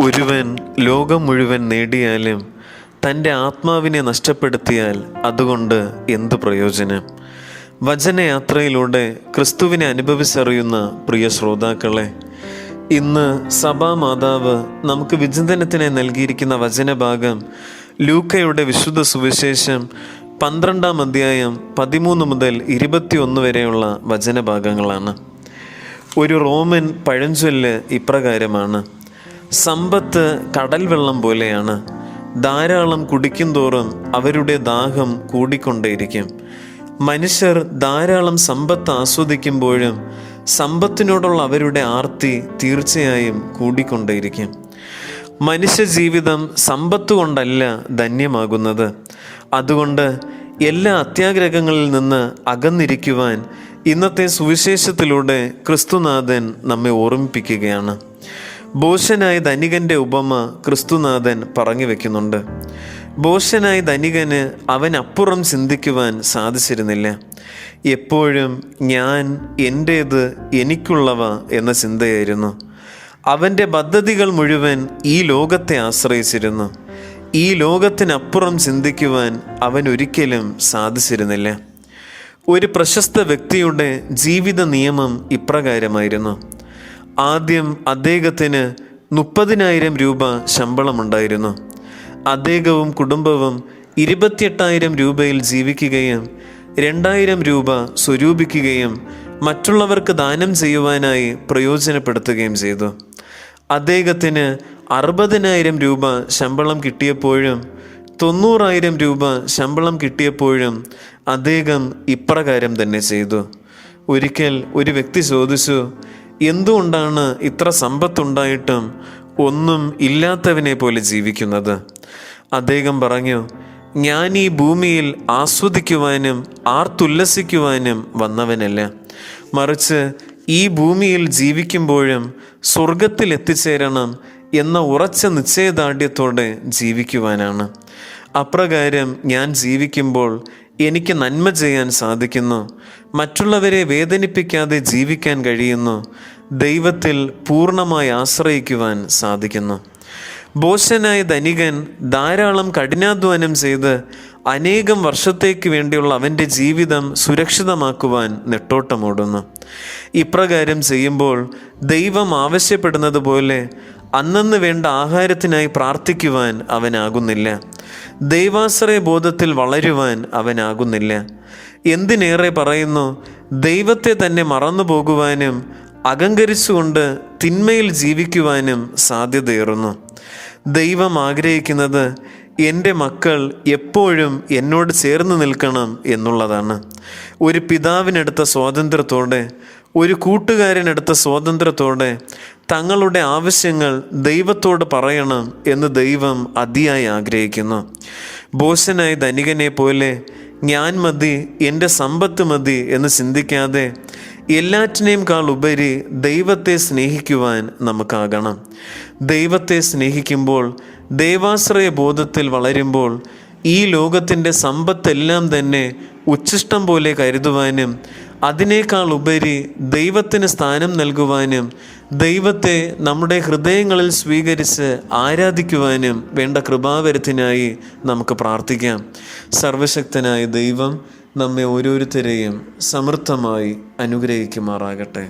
ഒരുവൻ ലോകം മുഴുവൻ നേടിയാലും തന്റെ ആത്മാവിനെ നഷ്ടപ്പെടുത്തിയാൽ അതുകൊണ്ട് എന്ത് പ്രയോജനം? വചനയാത്രയിലൂടെ ക്രിസ്തുവിനെ അനുഭവിച്ചറിയുന്ന പ്രിയ ശ്രോതാക്കളെ ഇന്ന് സഭാമാതാവ് നമുക്ക് വിചിന്തനത്തിന് നൽകിയിരിക്കുന്ന വചനഭാഗം ലൂക്കയുടെ വിശുദ്ധ സുവിശേഷം പന്ത്രണ്ടാം അധ്യായം പതിമൂന്ന് മുതൽ ഇരുപത്തിയൊന്ന് വരെയുള്ള വചനഭാഗങ്ങളാണ്. ഒരു റോമൻ പഴഞ്ചൊല്ല് ഇപ്രകാരമാണ്. സമ്പത്ത് കടൽ വെള്ളം പോലെയാണ്. ധാരാളം കുടിക്കും തോറും അവരുടെ ദാഹം കൂടിക്കൊണ്ടേയിരിക്കും. മനുഷ്യർ ധാരാളം സമ്പത്ത് ആസ്വദിക്കുമ്പോഴും സമ്പത്തിനോടുള്ള അവരുടെ ആർത്തി തീർച്ചയായും കൂടിക്കൊണ്ടേയിരിക്കും. മനുഷ്യ ജീവിതം സമ്പത്ത് കൊണ്ടല്ല ധന്യമാകുന്നത്. അതുകൊണ്ട് എല്ലാ അത്യാഗ്രഹങ്ങളിൽ നിന്ന് അകന്നിരിക്കുവാൻ ഇന്നത്തെ സുവിശേഷത്തിലൂടെ ക്രിസ്തുനാഥൻ നമ്മെ ഓർമ്മിപ്പിക്കുകയാണ്. ബോഷനായ ധനികന്റെ ഉപമ ക്രിസ്തുനാഥൻ പറഞ്ഞു വെക്കുന്നുണ്ട്. ബോഷനായ ധനികന് അവൻ അപ്പുറം ചിന്തിക്കുവാൻ സാധിച്ചിരുന്നില്ല. എപ്പോഴും ഞാൻ എന്റേത് എനിക്കുള്ളവ എന്ന ചിന്തയായിരുന്നു. അവന്റെ പദ്ധതികൾ മുഴുവൻ ഈ ലോകത്തെ ആശ്രയിച്ചിരുന്നു. ഈ ലോകത്തിനപ്പുറം ചിന്തിക്കുവാൻ അവൻ ഒരിക്കലും സാധിച്ചിരുന്നില്ല. ഒരു പ്രശസ്ത വ്യക്തിയുടെ ജീവിത നിയമം ഇപ്രകാരമായിരുന്നു. ആദ്യം അദ്ദേഹത്തിന് മുപ്പതിനായിരം രൂപ ശമ്പളമുണ്ടായിരുന്നു. അദ്ദേഹവും കുടുംബവും ഇരുപത്തിയെട്ടായിരം രൂപയിൽ ജീവിക്കുകയും രണ്ടായിരം രൂപ സ്വരൂപിക്കുകയും മറ്റുള്ളവർക്ക് ദാനം ചെയ്യുവാനായി പ്രയോജനപ്പെടുത്തുകയും ചെയ്തു. അദ്ദേഹത്തിന് അറുപതിനായിരം രൂപ ശമ്പളം കിട്ടിയപ്പോഴും തൊണ്ണൂറായിരം രൂപ ശമ്പളം കിട്ടിയപ്പോഴും അദ്ദേഹം ഇപ്രകാരം തന്നെ ചെയ്തു. ഒരിക്കൽ ഒരു വ്യക്തി ചോദിച്ചു എന്തുകൊണ്ടാണ് ഇത്ര സമ്പത്തുണ്ടായിട്ടും ഒന്നും ഇല്ലാത്തവനെ പോലെ ജീവിക്കുന്നത്? അദ്ദേഹം പറഞ്ഞു ഞാൻ ഈ ഭൂമിയിൽ ആസ്വദിക്കുവാനും ആർത്തുല്ലസിക്കുവാനും വന്നവനല്ല. മറിച്ച് ഈ ഭൂമിയിൽ ജീവിക്കുമ്പോഴും സ്വർഗത്തിൽ എത്തിച്ചേരണം എന്ന ഉറച്ച നിശ്ചയദാർഢ്യത്തോടെ ജീവിക്കുവാനാണ്. അപ്രകാരം ഞാൻ ജീവിക്കുമ്പോൾ എനിക്ക് നന്മ ചെയ്യാൻ സാധിക്കുന്നു. മറ്റുള്ളവരെ വേദനിപ്പിക്കാതെ ജീവിക്കാൻ കഴിയുന്നു. ദൈവത്തിൽ പൂർണമായി ആശ്രയിക്കുവാൻ സാധിക്കുന്നു. ബോഷനായ ധനികൻ ധാരാളം കഠിനാധ്വാനം ചെയ്ത് അനേകം വർഷത്തേക്ക് വേണ്ടിയുള്ള അവന്റെ ജീവിതം സുരക്ഷിതമാക്കുവാൻ നെട്ടോട്ടമോടുന്നു. ഇപ്രകാരം ചെയ്യുമ്പോൾ ദൈവം ആവശ്യപ്പെടുന്നത് പോലെ അന്നന്ന് വേണ്ട ആഹാരത്തിനായി പ്രാർത്ഥിക്കുവാൻ അവനാകുന്നില്ല. ദൈവാശ്രയ ബോധത്തിൽ വളരുവാൻ അവനാകുന്നില്ല. എന്തിനേറെ പറയുന്നു? ദൈവത്തെ തന്നെ മറന്നു പോകുവാനും അകങ്കരിച്ചുകൊണ്ട് തിന്മയിൽ ജീവിക്കുവാനും സാധ്യതയേറുന്നു. ദൈവം ആഗ്രഹിക്കുന്നത് എന്റെ മക്കൾ എപ്പോഴും എന്നോട് ചേർന്ന് നിൽക്കണം എന്നുള്ളതാണ്. ഒരു പിതാവിനെടുത്ത സ്വാതന്ത്ര്യത്തോടെ ഒരു കൂട്ടുകാരനെടുത്ത സ്വാതന്ത്ര്യത്തോടെ തങ്ങളുടെ ആവശ്യങ്ങൾ ദൈവത്തോട് പറയണം എന്ന് ദൈവം അതിയായി ആഗ്രഹിക്കുന്നു. ബോസനായ ധനികനെ പോലെ ഞാൻ മതി എന്റെ സമ്പത്ത് മതി എന്ന് ചിന്തിക്കാതെ എല്ലാറ്റിനെയും കാൾ ഉപരി ദൈവത്തെ സ്നേഹിക്കുവാൻ നമുക്കാകണം. ദൈവത്തെ സ്നേഹിക്കുമ്പോൾ ദൈവാശ്രയ ബോധത്തിൽ വളരുമ്പോൾ ഈ ലോകത്തിന്റെ സമ്പത്തെല്ലാം തന്നെ ഉച്ഛിഷ്ടം പോലെ കരുതുവാനും അതിനേക്കാൾ ഉപരി ദൈവത്തിന് സ്ഥാനം നൽകുവാനും ദൈവത്തെ നമ്മുടെ ഹൃദയങ്ങളിൽ സ്വീകരിച്ച് ആരാധിക്കുവാനും വേണ്ട കൃപാവരത്തിനായി നമുക്ക് പ്രാർത്ഥിക്കാം. സർവശക്തനായ ദൈവം നമ്മെ ഓരോരുത്തരെയും സമൃദ്ധമായി അനുഗ്രഹിക്കുമാറാകട്ടെ.